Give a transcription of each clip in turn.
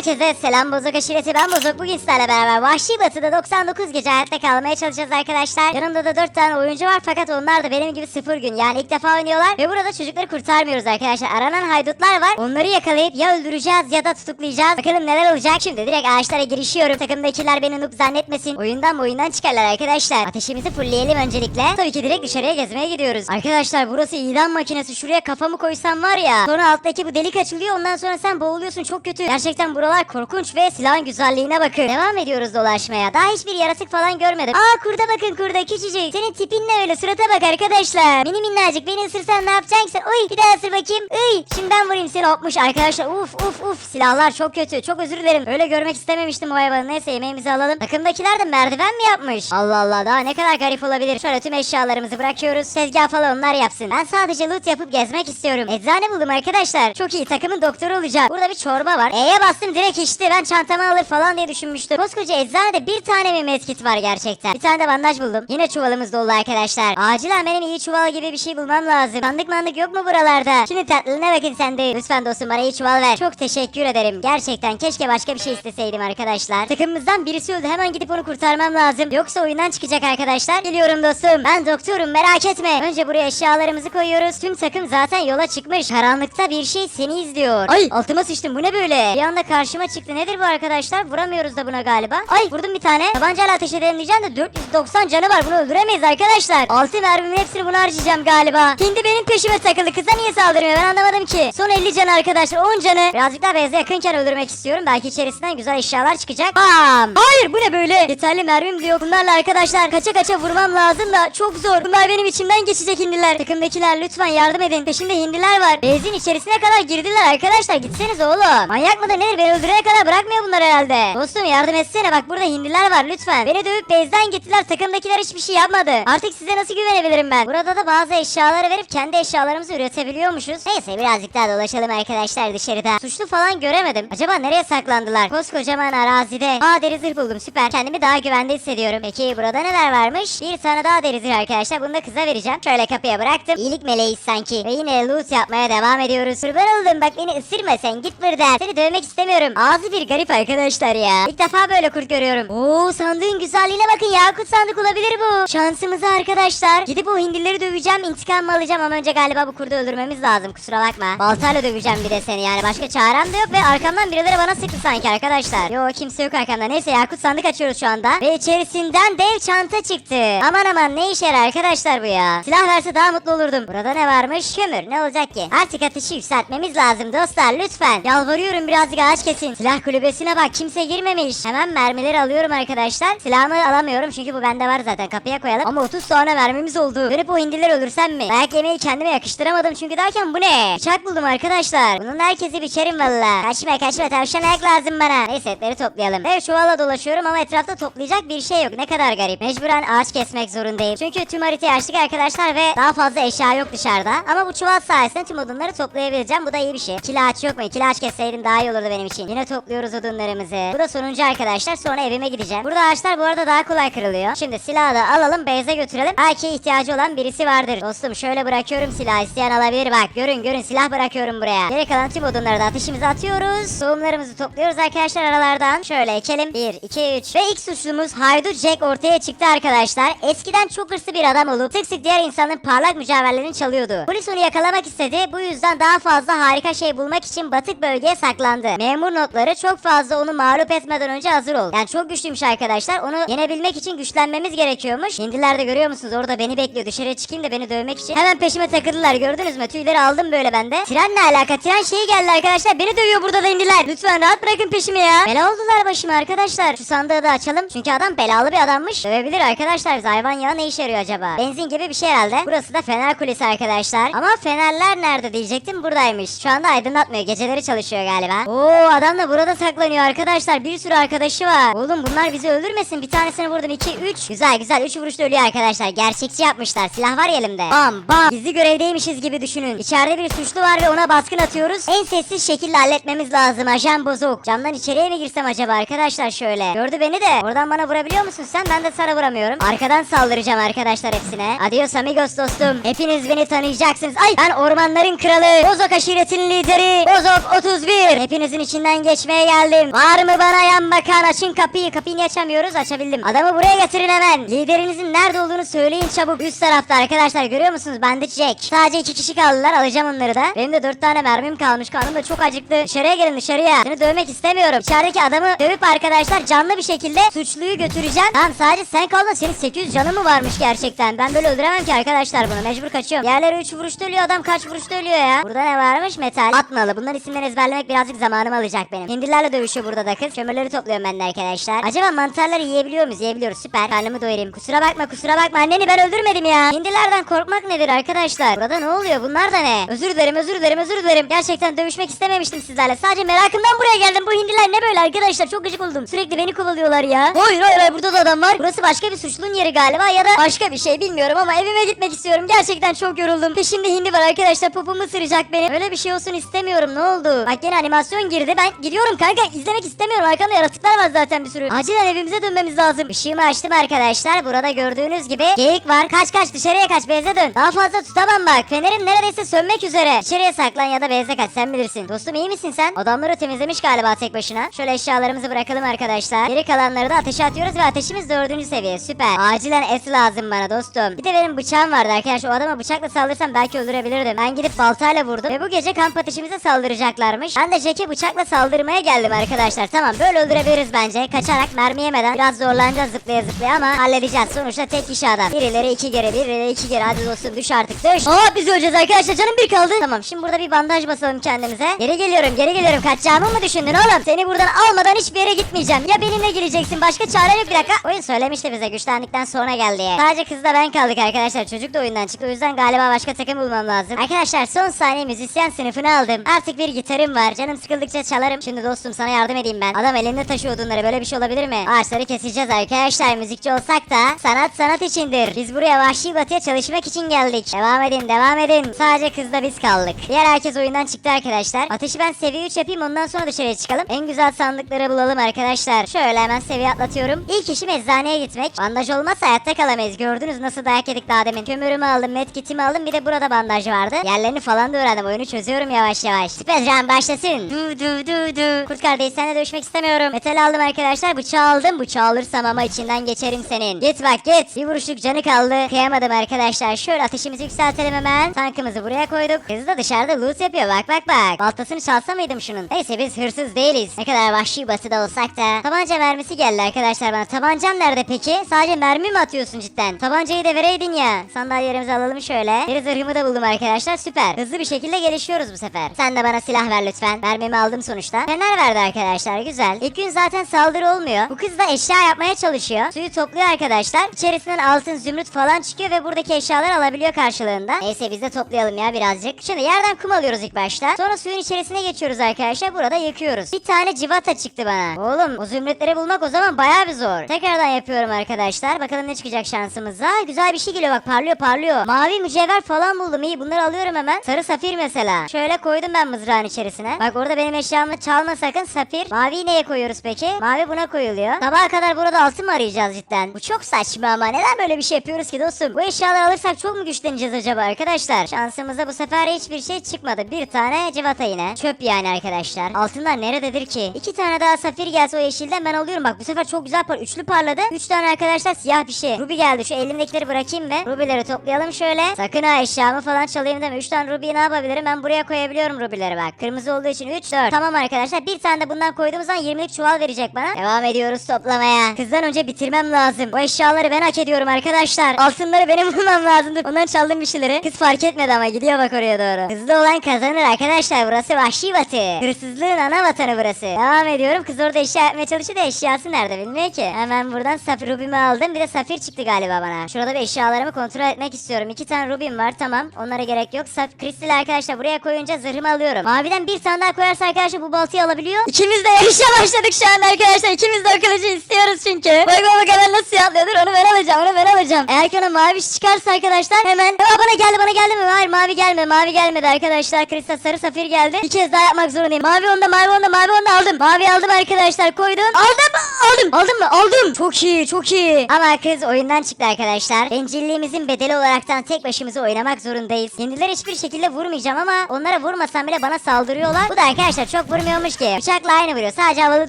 Herkese selam Bozok aşireti ben Bozok bugün sizlerle beraber Vahşi Batı'da 99 gece hayatta kalmaya çalışacağız arkadaşlar. Yanımda da 4 tane oyuncu var fakat onlar da benim gibi 0 gün. Yani ilk defa oynuyorlar Ve burada çocukları kurtarmıyoruz arkadaşlar. Aranan haydutlar var. Onları yakalayıp ya öldüreceğiz ya da tutuklayacağız. Bakalım neler olacak. Şimdi direkt ağaçlara girişiyorum. Takımdakiler beni noob zannetmesin. Oyundan mı oyundan çıkarlar arkadaşlar. Ateşimizi fullleyelim öncelikle. Tabii ki direkt dışarıya gezmeye gidiyoruz. Arkadaşlar burası idam makinesi. Şuraya kafamı koysam var ya. Sonra alttaki bu delik açılıyor. Ondan sonra sen boğuluyorsun. Çok kötü. Gerçekten buralar korkunç ve silahın güzelliğine bakın. Devam ediyoruz dolaşmaya. Daha hiçbir yaratık falan görmedim. Aa kurda bakın kurda küçücük. Senin tipin ne öyle surata bak arkadaşlar. Mini minnacık beni ısırsan ne yapacaksın sen? Oy bir daha ısır bakayım. Iy şimdi ben vurayım seni hopmuş arkadaşlar. Uf uf uf silahlar çok kötü. Çok özür dilerim. Öyle görmek istememiştim o hayvanı. Neyse yemeğimizi alalım. Takımdakiler de merdiven mi yapmış? Allah Allah daha ne kadar garip olabilir. Şöyle tüm eşyalarımızı bırakıyoruz. Tezgah falan onlar yapsın. Ben sadece loot yapıp gezmek istiyorum. Eczane buldum arkadaşlar. Çok iyi takımın doktoru olacağım. Burada bir çorba var. E'ye bastım direkt içti. Ben çantamı alır falan diye düşünmüştüm. Koskoca eczanede bir tane mi medkit var gerçekten. Bir tane de bandaj buldum. Yine çuvalımız dolu arkadaşlar. Acilen benim iyi çuval gibi bir şey bulmam lazım. Sandık mandık yok mu buralarda? Şimdi tatlılığına bakın sen de. Lütfen dostum bana iyi çuval ver. Çok teşekkür ederim. Gerçekten keşke başka bir şey isteseydim arkadaşlar. Takımımızdan birisi öldü. Hemen gidip onu kurtarmam lazım. Yoksa oyundan çıkacak arkadaşlar. Geliyorum dostum. Ben doktorum merak etme. Önce buraya eşyalarımızı koyuyoruz. Tüm takım zaten yola çıkmış. Karanlıkta bir şey seni izliyor. Ay altıma sıçtım bu ne böyle? Bir anda karşıma çıktı. Nedir bu arkadaşlar? Vuramıyoruz da buna galiba. Ay vurdum bir tane. Tabancayla ateş edelim diyeceğim de 490 canı var. Bunu öldüremeyiz arkadaşlar. 6 mermimin hepsini buna harcayacağım galiba. Hindi benim peşime takıldı. Kıza niye saldırmıyor? Ben anlamadım ki. Son 50 can arkadaşlar. 10 canı. Birazcık daha beyze yakınken öldürmek istiyorum. Belki içerisinden güzel eşyalar çıkacak. Bam. Hayır bu ne böyle? Yeterli mermim diyor. Bunlarla arkadaşlar kaça kaça vurmam lazım da çok zor. Bunlar benim içimden geçecek hindiler. Takımdakiler lütfen yardım edin. Peşimde hindiler var. Benzin içerisine kadar girdiler arkadaşlar. Gitseniz oğlum. Manyak mıdır nedir? Beni kadar bırakmıyor bunlar herhalde. Dostum yardım etsene. Bak burada hindiler var lütfen. Beni dövüp bezden gittiler. Takımdakiler hiçbir şey yapmadı. Artık size nasıl güvenebilirim ben? Burada da bazı eşyaları verip kendi eşyalarımızı üretebiliyormuşuz. Neyse birazcık daha dolaşalım arkadaşlar dışarıda. Suçlu falan göremedim. Acaba nereye saklandılar? Koskocaman arazide. Aa deri zırh buldum süper. Kendimi daha güvende hissediyorum. Peki burada neler varmış? Bir tane daha deri zırh arkadaşlar. Bunu da kıza vereceğim. Şöyle kapıya bıraktım. İyilik meleğiz sanki. Ve yine loot yapmaya devam ediyoruz. Kurban oldum bak beni ısırma sen git buradan. Seni dövmek istemiyorum. Ağzı bir garip arkadaşlar ya. İlk defa böyle kurt görüyorum. Oo sandığın güzelliğine bakın yakut sandık olabilir bu. Şansımıza arkadaşlar. Gidip o hindileri döveceğim intikam alacağım ama önce galiba bu kurdu öldürmemiz lazım kusura bakma. Baltayla döveceğim bir de seni yani başka çarem de yok ve arkamdan birileri bana sıktı sanki arkadaşlar. Yo kimse yok arkamda. Neyse yakut sandık açıyoruz şu anda. Ve içerisinden dev çanta çıktı. Aman aman ne işe arkadaşlar bu ya. Silah verse daha mutlu olurdum. Burada ne varmış? Kömür. Ne olacak ki? Artık ateşi yükseltmemiz lazım dostlar lütfen. Yalvarıyorum birazcık ağaç kesin. Silah kulübesine bak kimse girmemiş. Hemen mermileri alıyorum arkadaşlar. Silahımı alamıyorum çünkü bu bende var zaten. Kapıya koyalım. Ama 30 tane mermimiz oldu. Dönüp o hindileri öldürsem mi? Dayak yemeği kendime yakıştıramadım çünkü derken bu ne? Bıçak buldum arkadaşlar. Bunun herkesi biçerim valla. Kaçma kaçma tavşan ayak lazım bana. Neyse etleri toplayalım. Evet çuvalla dolaşıyorum ama etrafta toplayacak bir şey yok. Ne kadar garip. Mecburen ağaç kesmek zorundayım. Çünkü tüm haritayı açtık arkadaşlar ve daha fazla eşya yok dışarıda. Ama bu çuval sayesinde tüm odunları toplayabileceğim. Bu da iyi bir şey. İkili ağaç yok mu? İkili ağaç kesseydim daha iyi olurdu benim için. Yine topluyoruz odunlarımızı. Bu da sonuncu arkadaşlar. Sonra evime gideceğim. Burada ağaçlar bu arada daha kolay kırılıyor. Şimdi silahı da alalım. Beyze götürelim. Belki ihtiyacı olan birisi vardır. Dostum şöyle bırakıyorum silah. isteyen alabilir bak. Görün görün silah bırakıyorum buraya. Geri kalan tüm odunları da ateşimize atıyoruz. Tohumlarımızı topluyoruz arkadaşlar aralardan. Şöyle ekelim. 1, 2, 3. Ve ilk suçlumuz Haydut Jack ortaya çıktı arkadaşlar. Eskiden çok hırslı bir adam olup sık sık diğer insanların parlak mücevherlerini çalıyordu. Polis onu yakalamak istedi. Bu yüzden daha fazla harika şey bulmak için batık bölgeye saklandı. Memur notları çok fazla onu mağlup etmeden önce hazır ol. Yani çok güçlüymüş arkadaşlar. Onu yenebilmek için güçlenmemiz gerekiyormuş. Hindiler de görüyor musunuz? Orada beni bekliyor. Dışarıya çıkayım da beni dövmek için. Hemen peşime takıldılar. Gördünüz mü? Tüyleri aldım böyle ben de. Tren ne alaka? Tren şeyi geldi arkadaşlar. Beni dövüyor burada da hindiler. Lütfen rahat bırakın peşimi ya. Bela oldular başıma arkadaşlar. Şu sandığı da açalım. Çünkü adam belalı bir adammış. Dövebilir arkadaşlar. Hayvan yağı ne işe yarıyor acaba? Benzin gibi bir şey herhalde. Burası da fener kulesi arkadaşlar. Ama fenerler nerede diyecektim. Buradaymış. Şu anda aydınlatmıyor. Geceleri çalışıyor galiba. Oo adam da burada saklanıyor arkadaşlar. Bir sürü arkadaşı var. Oğlum bunlar bizi öldürmesin. Bir tanesini vurdum. 2 3. Güzel güzel. 3 vuruşta ölüyor arkadaşlar. Gerçekçi yapmışlar. Silah var ya elimde. Bam bam. Gizli görevdeymişiz gibi düşünün. İçeride bir suçlu var ve ona baskın atıyoruz. En sessiz şekilde halletmemiz lazım. Ajan bozuk. Camdan içeriye mi girsem acaba arkadaşlar şöyle. Gördü beni de. Oradan bana vurabiliyor musun sen? Ben de sana vuramıyorum. Arkadan saldıracağım arkadaşlar hepsine. Adios amigos dostum. Hepiniz beni tanıyacaksınız. Ay ben ormanların kralı. Bozok aşiretinin lideri. Bozok 31. Hepinizin içinden içinden geçmeye geldim. Var mı bana yan bakan açın kapıyı. Kapıyı açamıyoruz açabildim. Adamı buraya getirin hemen. Liderinizin nerede olduğunu söyleyin çabuk. Üst tarafta arkadaşlar görüyor musunuz? Bende Jack. Sadece iki kişi kaldılar alacağım onları da. Benim de dört tane mermim kalmış. Karnım da çok acıktı. Dışarıya gelin dışarıya. Seni dövmek istemiyorum. İçerideki adamı dövüp arkadaşlar canlı bir şekilde suçluyu götüreceğim. Tamam sadece sen kaldın. Senin 800 canı mı varmış gerçekten? Ben böyle öldüremem ki arkadaşlar bunu. Mecbur kaçıyorum. Yerlere 3 vuruşta ölüyor adam kaç vuruşta ölüyor ya. Burada ne varmış? Metal. Atmalı. Bunların isimlerini ezberlemek birazcık zamanımı alacak benim. Hindilerle dövüşüyor burada da kız. Kömürleri topluyorum ben de arkadaşlar. Acaba mantarları yiyebiliyor muyuz? Yiyebiliyoruz. Süper. Karnımı doyurayım. Kusura bakma kusura bakma. Anneni ben öldürmedim ya. Hindilerden korkmak nedir arkadaşlar? Burada ne oluyor? Bunlar da ne? Özür dilerim özür dilerim özür dilerim. Gerçekten dövüşmek istememiştim sizlerle. Sadece merakımdan buraya geldim. Bu hindiler ne böyle arkadaşlar? Çok gıcık oldum. Sürekli beni kovalıyorlar ya. Hayır hayır hayır burada da adam var. Burası başka bir suçlunun yeri galiba ya da başka bir şey bilmiyorum ama evime gitmek istiyorum. Gerçekten çok yoruldum. Peşimde hindi var arkadaşlar. Popomu ısıracak benim. Öyle bir şey olsun istemiyorum. Ne oldu? Bak yine animasyon girdi. Ben gidiyorum kanka. izlemek istemiyorum. Arkamda yaratıklar var zaten bir sürü. Acilen evimize dönmemiz lazım. Işığımı açtım arkadaşlar. Burada gördüğünüz gibi geyik var. Kaç kaç dışarıya kaç. Beze dön. Daha fazla tutamam bak. Fenerim neredeyse sönmek üzere. İçeriye saklan ya da beze kaç. Sen bilirsin. Dostum iyi misin sen? Adamları temizlemiş galiba tek başına. Şöyle eşyalarımızı bırakalım arkadaşlar. Geri kalanları da ateşe atıyoruz ve ateşimiz dördüncü seviye. Süper. Acilen et lazım bana dostum. Bir de benim bıçağım vardı arkadaşlar. O adama bıçakla saldırsam belki öldürebilirdim. Ben gidip baltayla vurdum ve bu gece kamp ateşimize saldıracaklarmış. Ben de Jack'e bıçakla saldırmaya geldim arkadaşlar. Tamam böyle öldürebiliriz bence. Kaçarak mermi yemeden biraz zorlanacağız zıplaya zıplaya ama halledeceğiz. Sonuçta tek kişi adam. Birileri iki kere birileri iki kere. Hadi dostum düş artık düş. Aa biz öleceğiz arkadaşlar. Canım bir kaldı. Tamam şimdi burada bir bandaj basalım kendimize. Geri geliyorum geri geliyorum. Kaçacağımı mı düşündün oğlum? Seni buradan almadan hiçbir yere gitmeyeceğim. Ya benimle gireceksin. Başka çare yok bir dakika. Oyun söylemişti bize güçlendikten sonra gel diye. Sadece kızla ben kaldık arkadaşlar. Çocuk da oyundan çıktı. O yüzden galiba başka takım bulmam lazım. Arkadaşlar son saniye müzisyen sınıfını aldım. Artık bir gitarım var. Canım sıkıldıkça çalarım. Şimdi dostum sana yardım edeyim ben. Adam elinde taşıyor odunları. Böyle bir şey olabilir mi? Ağaçları keseceğiz arkadaşlar. Müzikçi olsak da sanat sanat içindir. Biz buraya vahşi batıya çalışmak için geldik. Devam edin devam edin. Sadece kızla biz kaldık. Diğer herkes oyundan çıktı arkadaşlar. Ateşi ben seviye 3 yapayım ondan sonra dışarıya çıkalım. En güzel sandıkları bulalım arkadaşlar. Şöyle hemen seviye atlatıyorum. İlk işim eczaneye gitmek. Bandaj olmazsa hayatta kalamayız. Gördünüz nasıl dayak yedik daha demin. Kömürümü aldım, medkitimi aldım. Bir de burada bandaj vardı. Yerlerini falan da öğrendim. Oyunu çözüyorum yavaş yavaş. Speedrun başlasın. Du du du du. Kurt kardeş seninle dövüşmek istemiyorum. Metal aldım arkadaşlar. Bıçağı aldım. Bıçağı alırsam ama içinden geçerim senin. Git bak git. Bir vuruşluk canı kaldı. Kıyamadım arkadaşlar. Şöyle ateşimizi yükseltelim hemen. Tankımızı buraya koyduk. Kız da dışarıda loot yapıyor. Bak bak bak. Baltasını çalsa mıydım şunun? Neyse biz hırsız değiliz. Ne kadar vahşi batıda olsak da. Tabanca mermisi geldi arkadaşlar bana. Tabancan nerede peki? Sadece mermi mi atıyorsun cidden? Tabancayı da vereydin ya. Sandalyelerimizi alalım şöyle. Bir zırhımı da buldum arkadaşlar. Süper. Hızlı bir şekilde gelişiyoruz bu sefer. Sen de bana silah ver lütfen. Mermimi aldım sonuçta. Fener verdi arkadaşlar. Güzel. İlk gün zaten saldırı olmuyor. Bu kız da eşya yapmaya çalışıyor. Suyu topluyor arkadaşlar. İçerisinden altın, zümrüt falan çıkıyor ve buradaki eşyaları alabiliyor karşılığında. Neyse biz de toplayalım ya birazcık. Şimdi yerden kum alıyoruz ilk başta. Sonra suyun içerisine geçiyoruz arkadaşlar. Burada yıkıyoruz. Bir tane civata çıktı bana. Oğlum o zümrütleri bulmak o zaman bayağı bir zor. Tekrardan yapıyorum arkadaşlar. Bakalım ne çıkacak şansımıza. Güzel bir şey geliyor bak parlıyor parlıyor. Mavi mücevher falan buldum. İyi bunları alıyorum hemen. Sarı safir mesela. Şöyle koydum ben mızrağın içerisine. Bak orada benim eşyamı çalma sakın safir. Maviyi neye koyuyoruz peki? Mavi buna koyuluyor. Sabaha kadar burada altın mı arayacağız cidden? Bu çok saçma ama neden böyle bir şey yapıyoruz ki dostum? Bu eşyaları alırsak çok mu güçleneceğiz acaba arkadaşlar? Şansımıza bu sefer hiçbir şey çıkmadı. Bir tane civata yine. Çöp yani arkadaşlar. Altınlar nerededir ki? İki tane daha safir gelse o yeşilden ben alıyorum. Bak bu sefer çok güzel par. Üçlü parladı. Üç tane arkadaşlar siyah bir şey. Ruby geldi. Şu elimdekileri bırakayım ben. Rubyleri toplayalım şöyle. Sakın ha eşyamı falan çalayım deme. Üç tane Ruby'yi ne yapabilirim? Ben buraya koyabiliyorum Ruby'leri bak. Kırmızı olduğu için 3, 4. Tamam arkadaşlar. Bir tane de bundan koyduğumuz zaman 20'lik çuval verecek bana. Devam ediyoruz toplamaya. Kızdan önce bitirmem lazım. Bu eşyaları ben hak ediyorum arkadaşlar. Altınları benim bulmam lazımdır. Ondan çaldım bir şeyleri. Kız fark etmedi ama gidiyor bak oraya doğru. Hızlı olan kazanır arkadaşlar. Burası vahşi batı. Hırsızlığın ana vatanı burası. Devam ediyorum. Kız orada eşya yapmaya çalışıyor da eşyası nerede bilmiyor ki. Hemen buradan safir rubimi aldım. Bir de safir çıktı galiba bana. Şurada bir eşyalarımı kontrol etmek istiyorum. İki tane rubim var tamam. Onlara gerek yok. Saf kristal arkadaşlar buraya koyunca zırhımı alıyorum. Maviden bir tane daha koyarsa arkadaşlar bu baltayı alabiliyor. İkimiz de yarışa başladık şu an arkadaşlar. İkimiz de o kılıcı istiyoruz çünkü. Bak bak hemen nasıl yatlıyordur. Onu ben alacağım. Onu ben alacağım. Eğer ki ona mavi çıkarsa arkadaşlar hemen. Aa, bana geldi bana geldi mi? Hayır mavi gelmedi. Mavi gelmedi arkadaşlar. Kristal sarı safir geldi. Bir kez daha yapmak zorundayım. Mavi onda mavi onda mavi onda aldım. Mavi aldım arkadaşlar koydum. Aldım aldım. Aldım mı? Aldım. Çok iyi çok iyi. Ama kız oyundan çıktı arkadaşlar. Bencilliğimizin bedeli olaraktan tek başımıza oynamak zorundayız. Kendileri hiçbir şekilde vurmayacağım ama onlara vurmasam bile bana saldırıyorlar. Bu da arkadaşlar çok vurmuyormuş ki. Bıçakla aynı vuruyor. Sadece havalı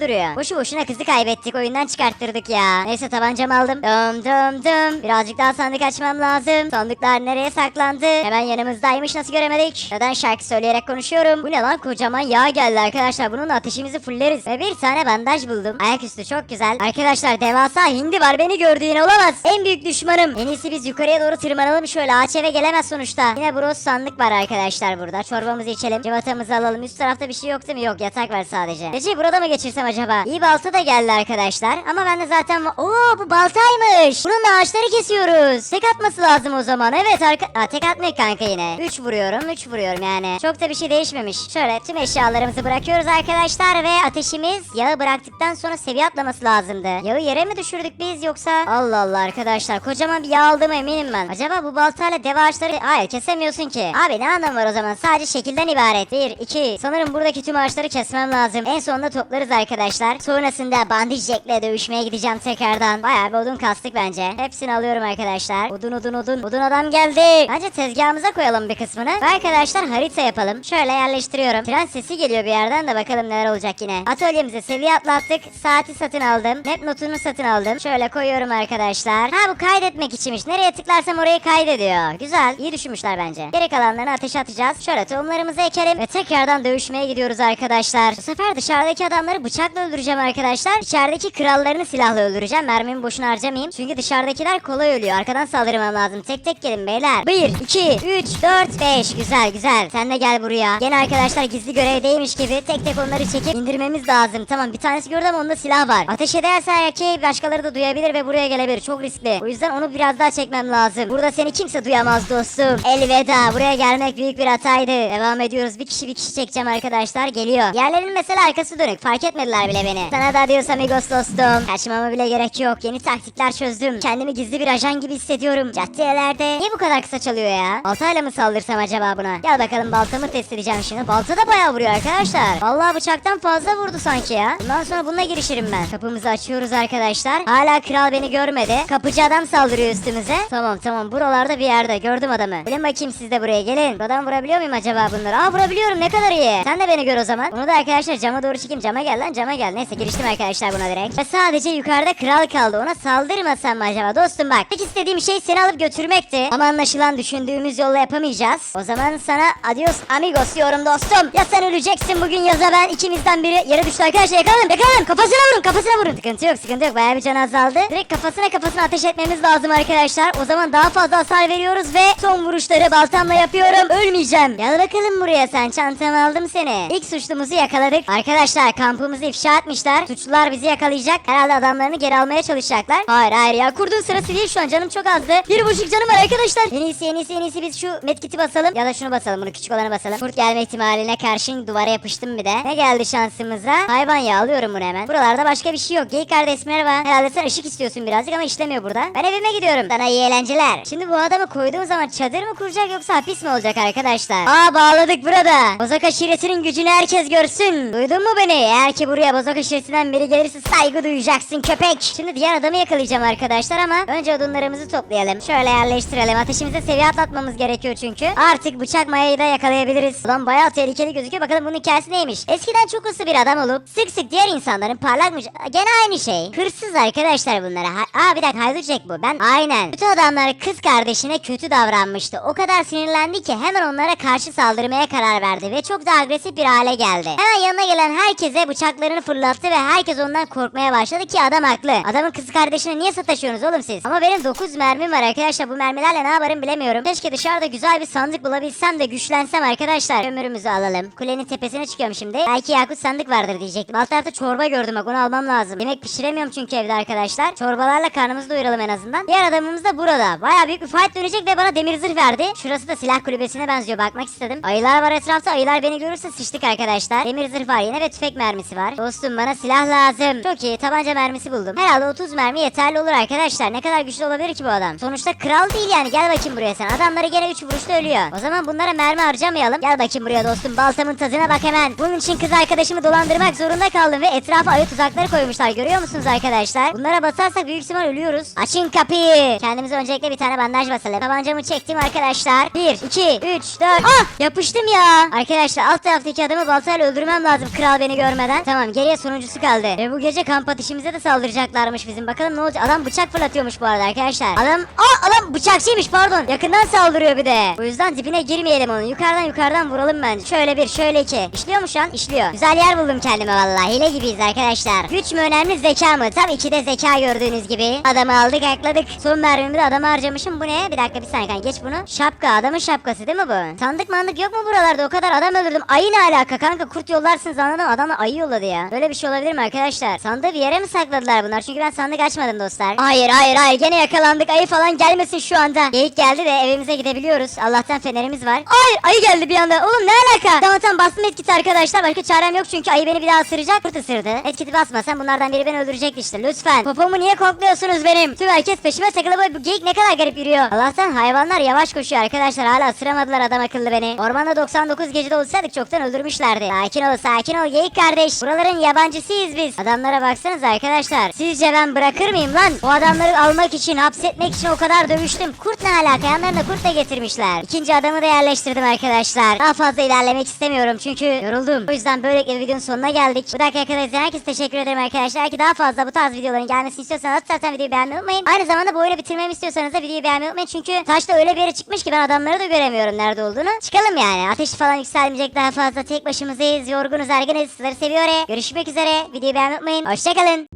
duruyor. Boşu boşuna kızı kaybettik. Oyundan çıkarttırdık ya. Neyse tabancamı aldım. Dım dım dım. Birazcık daha sandık açmam lazım. Sandıklar nereye saklandı? Hemen yanımızdaymış. Nasıl göremedik? Neden şarkı söyleyerek konuşuyorum? Bu ne lan? Kocaman yağ geldi arkadaşlar. Bununla ateşimizi fulleriz. Ve bir tane bandaj buldum. Ayaküstü çok güzel. Arkadaşlar devasa hindi var. Beni gördü olamaz. En büyük düşmanım. En iyisi biz yukarıya doğru tırmanalım şöyle. Ağaç eve gelemez sonuçta. Yine bros sandık var arkadaşlar burada. Çorbamızı içelim. Cıvatamızı alalım. Üst tarafta bir şey yok değil mi? Yok yatak var sadece. Geceyi burada mı geçirsem acaba? İyi balta da geldi arkadaşlar. Ama ben de zaten... Oo bu baltaymış. Bununla ağaçları kesiyoruz. Tek atması lazım o zaman. Evet arka... Aa, tek atmıyor kanka yine. 3 vuruyorum. 3 vuruyorum yani. Çok da bir şey değişmemiş. Şöyle tüm eşyalarımızı bırakıyoruz arkadaşlar. Ve ateşimiz yağı bıraktıktan sonra seviye atlaması lazımdı. Yağı yere mi düşürdük biz yoksa? Allah Allah arkadaşlar. Kocaman bir yağ aldım eminim ben. Acaba bu baltayla dev ağaçları... Hayır kesemiyorsun ki. Abi ne anlamı var o zaman? Sadece şekilden ibaret. 1, 2. Sanırım buradaki tüm ağaçları kesmem lazım. En sonunda toplarız arkadaşlar. Sonrasında bandaj Jack'le dövüşmeye gideceğim tekrardan. Bayağı bir odun kastık bence. Hepsini alıyorum arkadaşlar. Odun odun odun. Odun adam geldi. Bence tezgahımıza koyalım bir kısmını. Ve arkadaşlar harita yapalım. Şöyle yerleştiriyorum. Tren sesi geliyor bir yerden de bakalım neler olacak yine. Atölyemize seviye atlattık. Saati satın aldım. Map notunu satın aldım. Şöyle koyuyorum arkadaşlar. Ha bu kaydetmek içinmiş. Nereye tıklarsam orayı kaydediyor. Güzel. İyi düşünmüşler bence. Geri kalanlarını ateşe atacağız. Şöyle tohumlarımızı ekelim ve tekrardan dövüşmeye gidiyoruz arkadaşlar. Bu sefer dışarıdaki adamları bıçakla öldüreceğim arkadaşlar. İçerideki krallarını silahla öldüreceğim. Mermimi boşuna harcamayayım. Çünkü dışarıdakiler kolay ölüyor. Arkadan saldırmam lazım. Tek tek gelin beyler. 1, 2, 3, 4, 5. Güzel güzel. Sen de gel buraya. Gene arkadaşlar gizli görevdeymiş gibi tek tek onları çekip indirmemiz lazım. Tamam bir tanesi gördüm ama onda silah var. Ateş ederse erkeği başkaları da duyabilir ve buraya gelebilir. Çok riskli. O yüzden onu biraz daha çekmem lazım. Burada seni kimse duyamaz dostum. Elveda. Buraya gelmek büyük bir hataydı. Devam ediyoruz. Bir kişi bir kişi çekeceğim arkadaşlar. Geliyor. Yerlerinin mesela arkası dönük. Fark etmediler bile beni. Sana da adios amigos dostum. Kaçmama bile gerek yok. Yeni taktikler çözdüm. Kendimi gizli bir ajan gibi hissediyorum. Caddelerde. Niye bu kadar kısa çalıyor ya? Baltayla mı saldırsam acaba buna? Gel bakalım baltamı test edeceğim şimdi. Balta da bayağı vuruyor arkadaşlar. Vallahi bıçaktan fazla vurdu sanki ya. Bundan sonra bununla girişirim ben. Kapımızı açıyoruz arkadaşlar. Hala kral beni görmedi. Kapıcı adam saldırıyor üstümüze. Tamam tamam buralarda bir yerde gördüm adamı. Gelin bakayım siz de buraya gelin. Buradan vurabiliyor muyum acaba bunları? Aa vurabiliyorum ne kadar iyi. Sen de beni gör o zaman. Bunu da arkadaşlar cama doğru çekeyim. Cama gel lan cama gel. Neyse giriştim arkadaşlar buna direkt. Ve sadece yukarıda kral kaldı. Ona saldırmasam mı acaba? Dostum bak. Tek istediğim şey seni alıp götürmekti. Ama anlaşılan düşündüğümüz yolla yapamayacağız. O zaman sana adios amigos diyorum dostum. Ya sen öleceksin bugün ya da ben ikimizden biri yere düştü arkadaşlar yakalım yakalım. Kafasına vurun kafasına vurun. Sıkıntı yok sıkıntı yok. Bayağı bir can azaldı. Direkt kafasına kafasına ateş etmemiz lazım arkadaşlar. O zaman daha fazla hasar veriyoruz ve son vuruşları baltamla yapıyorum. Ölmeyeceğim. Gel bakalım buraya sen çantamı aldım seni. İlk suçlumuzu yakaladık. Arkadaşlar kampımızı ifşa etmişler. Suçlular bizi yakalayacak. Herhalde adamlarını geri almaya çalışacaklar. Hayır hayır ya kurduğun sırası değil şu an canım çok azdı. Bir buçuk canım var arkadaşlar. En iyisi en iyisi en iyisi biz şu medkiti basalım. Ya da şunu basalım bunu küçük olanı basalım. Kurt gelme ihtimaline karşın duvara yapıştım bir de. Ne geldi şansımıza? Hayvan ya alıyorum bunu hemen. Buralarda başka bir şey yok. Geyik kardeş merhaba. Herhalde sen ışık istiyorsun birazcık ama işlemiyor burada. Ben evime gidiyorum. Sana iyi eğlenceler. Şimdi bu adamı koyduğum zaman çadır mı kuracak yoksa hapis mi olacak arkadaşlar? Aa bağladık burada. Bozok aşiretinin gücünü herkes görsün. Duydun mu beni? Eğer ki buraya bozok aşiretinden biri gelirse saygı duyacaksın köpek. Şimdi diğer adamı yakalayacağım arkadaşlar ama önce odunlarımızı toplayalım. Şöyle yerleştirelim. Ateşimize seviye atlatmamız gerekiyor çünkü. Artık bıçak mayayı da yakalayabiliriz. Ulan bayağı tehlikeli gözüküyor. Bakalım bunun hikayesi neymiş? Eskiden çok hızlı bir adam olup sık sık diğer insanların parlak mı... Gene aynı şey. Hırsız arkadaşlar bunlara. Ha- Aa bir dakika Haydut Jack bu. Ben aynen. Kötü adamlar kız kardeşine kötü davranmıştı. O kadar sinirlendi ki hemen onlara karşı saldırmaya karar verdi ve çok da agresif bir hale geldi. Hemen yanına gelen herkese bıçaklarını fırlattı ve herkes ondan korkmaya başladı ki adam haklı. Adamın kız kardeşine niye sataşıyorsunuz oğlum siz? Ama benim 9 mermim var arkadaşlar. Bu mermilerle ne yaparım bilemiyorum. Keşke dışarıda güzel bir sandık bulabilsem de güçlensem arkadaşlar. Ömrümüzü alalım. Kulenin tepesine çıkıyorum şimdi. Belki yakut sandık vardır diyecektim. Alt tarafta çorba gördüm bak onu almam lazım. Yemek pişiremiyorum çünkü evde arkadaşlar. Çorbalarla karnımızı doyuralım en azından. Diğer adamımız da burada. Baya büyük bir fight dönecek ve bana demir zırh verdi. Şurası da silah kulübesine benziyor. Bakmak istedim. Ayılar var etrafta. Ayılar beni görürse sıçtık arkadaşlar. Demir zırh var yine ve tüfek mermisi var. Dostum bana silah lazım. Çok iyi. Tabanca mermisi buldum. Herhalde 30 mermi yeterli olur arkadaşlar. Ne kadar güçlü olabilir ki bu adam? Sonuçta kral değil yani. Gel bakayım buraya sen. Adamları gene 3 vuruşta ölüyor. O zaman bunlara mermi harcamayalım. Gel bakayım buraya dostum. Baltamın tadına bak hemen. Bunun için kız arkadaşımı dolandırmak zorunda kaldım ve etrafa ayı tuzakları koymuşlar. Görüyor musunuz arkadaşlar? Bunlara basarsak büyük ihtimal ölüyoruz. Açın kapıyı. Kendimize öncelikle bir tane bandaj basalım. Tabancamı çektim arkadaşlar. 1, 2, 3, 4. Ah! Yapıştım ya. Arkadaşlar alt taraftaki adamı balta baltayla öldürmem lazım kral beni görmeden. Tamam geriye sonuncusu kaldı. Ve bu gece kamp ateşimize de saldıracaklarmış bizim. Bakalım ne olacak. Adam bıçak fırlatıyormuş bu arada arkadaşlar. Adam aa adam bıçakçıymış pardon. Yakından saldırıyor bir de. O yüzden dibine girmeyelim onun. Yukarıdan yukarıdan vuralım bence. Şöyle bir şöyle iki. İşliyor mu şu an? İşliyor. Güzel yer buldum kendime vallahi. Hile gibiyiz arkadaşlar. Güç mü önemli zeka mı? Tabii ki de zeka gördüğünüz gibi. Adamı aldık akladık. Son mermimi de adama harcamışım. Bu ne? Bir dakika bir saniye kanka geç bunu. Şapka adamın şapkası değil mi bu? Sandık mandık yok mu buralarda? O kadar adam öldürdüm. Ayı ne alaka kanka? Kurt yollarsınız anladım. Adamla ayı yolladı ya. Böyle bir şey olabilir mi arkadaşlar? Sandığı bir yere mi sakladılar bunlar? Çünkü ben sandık açmadım dostlar. Hayır hayır hayır. Gene yakalandık. Ayı falan gelmesin şu anda. Geyik geldi de evimize gidebiliyoruz. Allah'tan fenerimiz var. Hayır ayı geldi bir anda. Oğlum ne alaka? Tamam tamam bastım etkiti arkadaşlar. Başka çarem yok çünkü ayı beni bir daha ısıracak. Kurt ısırdı. Etkiti basmasam bunlardan biri beni öldürecekti işte. Lütfen. Popomu niye kokluyorsunuz benim? Tüm herkes peşime takılı bu geyik ne kadar garip yürüyor. Allah'tan hayvanlar yavaş koşuyor arkadaşlar. Hala ısıramadılar adam akıllı beni. Ormanda 99 gecede olsaydık çoktan öldürmüşlerdi. Sakin ol sakin ol geyik kardeş. Buraların yabancısıyız biz. Adamlara baksanız arkadaşlar. Sizce ben bırakır mıyım lan? O adamları almak için hapsetmek için o kadar dövüştüm. Kurt ne alaka? Yanlarına kurt da getirmişler. İkinci adamı da yerleştirdim arkadaşlar. Daha fazla ilerlemek istemiyorum çünkü yoruldum. O yüzden böylelikle videonun sonuna geldik. Bu dakika kadar izleyen herkese teşekkür ederim arkadaşlar. Ki daha fazla bu tarz videoların gelmesini istiyorsanız zaten videoyu beğenmeyi unutmayın. Aynı zamanda bu oyunu bitirmemi istiyorsanız da videoyu beğenmeyi unutmayın. Çünkü taşta öyle bir yere çıkmış ki ben adamları da göremiyorum nerede olduğunu. Çıkalım yani. Ateş falan yükselmeyecek daha fazla. Tek başımızdayız. Yorgunuz, ergeniz. Sizleri seviyor. Görüşmek üzere. Videoyu beğenmeyi unutmayın. Hoşçakalın.